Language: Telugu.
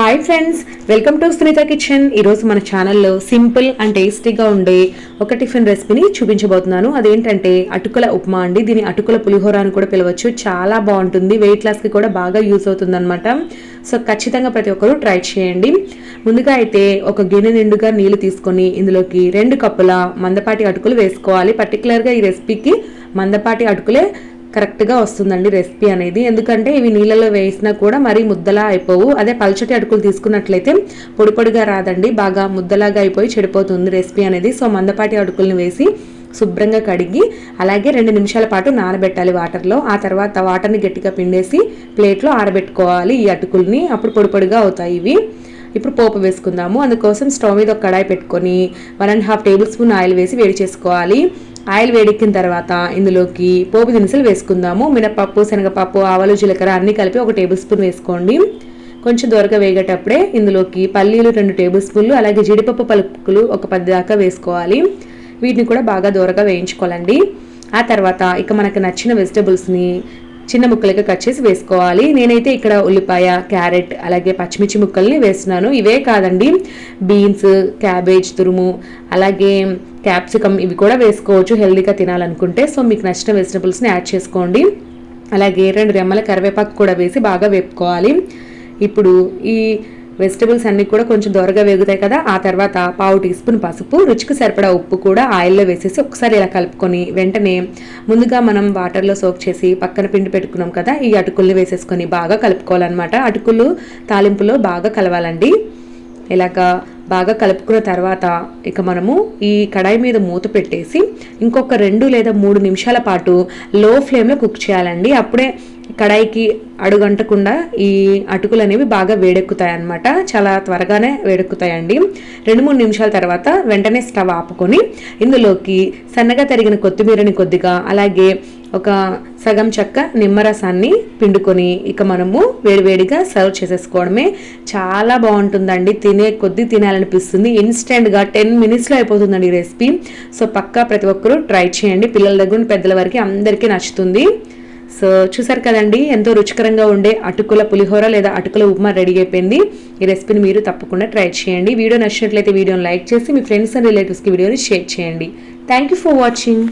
Hi friends welcome to Sunitha kitchen ఈరోజు మన ఛానల్లో సింపుల్ అండ్ టేస్టీగా ఉండే ఒక టిఫిన్ రెసిపీని చూపించబోతున్నాను. అదేంటంటే అటుకుల ఉప్మా అండి. దీని అటుకుల పులిహోర అని కూడా పిలవచ్చు. చాలా బాగుంటుంది. వెయిట్ లాస్కి కూడా బాగా యూస్ అవుతుందన్నమాట. సో ఖచ్చితంగా ప్రతి ఒక్కరూ ట్రై చేయండి. ముందుగా అయితే ఒక గిన్నె నిండుగా నీళ్ళు తీసుకొని ఇందులోకి రెండు కప్పుల మందపాటి అటుకులు వేసుకోవాలి. పర్టికులర్గా ఈ రెసిపీకి మందపాటి అటుకులే కరెక్ట్గా వస్తుందండి రెసిపీ అనేది. ఎందుకంటే ఇవి నీళ్ళలో వేసినా కూడా మరీ ముద్దలా అయిపోవు. అదే పల్చటి అటుకులు తీసుకున్నట్లయితే పొడి పొడిగా రాదండి. బాగా ముద్దలాగా అయిపోయి చెడిపోతుంది రెసిపీ అనేది. సో మందపాటి అటుకుల్ని వేసి శుభ్రంగా కడిగి అలాగే రెండు నిమిషాల పాటు నానబెట్టాలి వాటర్లో. ఆ తర్వాత వాటర్ని గట్టిగా పిండేసి ప్లేట్లో ఆరబెట్టుకోవాలి ఈ అటుకుల్ని. అప్పుడు పొడి పొడిగా అవుతాయి ఇవి. ఇప్పుడు పోపు వేసుకుందాము. అందుకోసం స్టవ్ మీద ఒక కడాయి పెట్టుకొని one and half tablespoon oil వేసి వేడి చేసుకోవాలి. ఆయిల్ వేడెక్కిన తర్వాత ఇందులోకి పోపు దినుసులు వేసుకుందాము. మినపప్పు శనగపప్పు ఆవాలు జీలకర్ర అన్నీ కలిపి ఒక టేబుల్ స్పూన్ వేసుకోండి. కొంచెం దొరక వేగేటప్పుడే ఇందులోకి పల్లీలు రెండు టేబుల్ స్పూన్లు అలాగే జీడిపప్పు పలుకులు ఒక పది దాకా వేసుకోవాలి. వీటిని కూడా బాగా దూరగా వేయించుకోవాలండి. ఆ తర్వాత ఇక మనకు నచ్చిన వెజిటబుల్స్ని చిన్న ముక్కలుగా కట్ చేసి వేసుకోవాలి. నేనైతే ఇక్కడ ఉల్లిపాయ క్యారెట్ అలాగే పచ్చిమిర్చి ముక్కల్ని వేస్తున్నాను. ఇవే కాదండి బీన్స్ క్యాబేజ్ తురుము అలాగే క్యాప్సికమ్ ఇవి కూడా వేసుకోవచ్చు. హెల్దీగా తినాలనుకుంటే. సో మీకు నచ్చిన వెజిటబుల్స్ని యాడ్ చేసుకోండి. అలాగే రెండు రెమ్మల కరివేపాకు కూడా వేసి బాగా వేపుకోవాలి. ఇప్పుడు ఈ వెజిటబుల్స్ అన్నీ కూడా కొంచెం దొరగా వేగుతాయి కదా ఆ తర్వాత పావు టీ స్పూన్ పసుపు రుచికి సరిపడా ఉప్పు కూడా ఆయిల్లో వేసేసి ఒకసారి ఇలా కలుపుకొని వెంటనే ముందుగా మనం వాటర్లో సోక్ చేసి పక్కన పిండి పెట్టుకున్నాం కదా ఈ అటుకుల్ని వేసేసుకొని బాగా కలుపుకోవాలన్నమాట. అటుకులు తాలింపులో బాగా కలవాలండి. ఇలాగా బాగా కలుపుకున్న తర్వాత ఇక మనము ఈ కడాయి మీద మూత పెట్టేసి ఇంకొక రెండు లేదా మూడు నిమిషాల పాటు లో ఫ్లేమ్లో కుక్ చేయాలండి. అప్పుడే కడాయికి అడుగంటకుండా ఈ అటుకులు అనేవి బాగా వేడెక్కుతాయి అన్నమాట చాలా త్వరగానే వేడెక్కుతాయండి. రెండు మూడు నిమిషాల తర్వాత వెంటనే స్టవ్ ఆపుకొని ఇందులోకి సన్నగా తరిగిన కొత్తిమీరని కొద్దిగా అలాగే ఒక సగం చెక్క నిమ్మరసాన్ని పిండుకొని ఇక మనము వేడివేడిగా సర్వ్ చేసేసుకోవడమే చాలా బాగుంటుందండి. తినే కొద్ది తినాలనిపిస్తుంది. ఇన్స్టెంట్గా టెన్ మినిట్స్లో అయిపోతుందండి ఈ రెసిపీ. సో పక్కా ప్రతి ఒక్కరూ ట్రై చేయండి. పిల్లల దగ్గర పెద్దల వరకు అందరికీ నచ్చుతుంది. సో చూసారు కదండి ఎంతో రుచికరంగా ఉండే అటుకుల పులిహోర లేదా అటుకుల ఉప్మా రెడీ అయిపోయింది. ఈ రెసిపీని మీరు తప్పకుండా ట్రై చేయండి. వీడియో నచ్చినట్లయితే వీడియోని లైక్ చేసి మీ ఫ్రెండ్స్ అండ్ రిలేటివ్స్కి వీడియోని షేర్ చేయండి. Thank you for watching.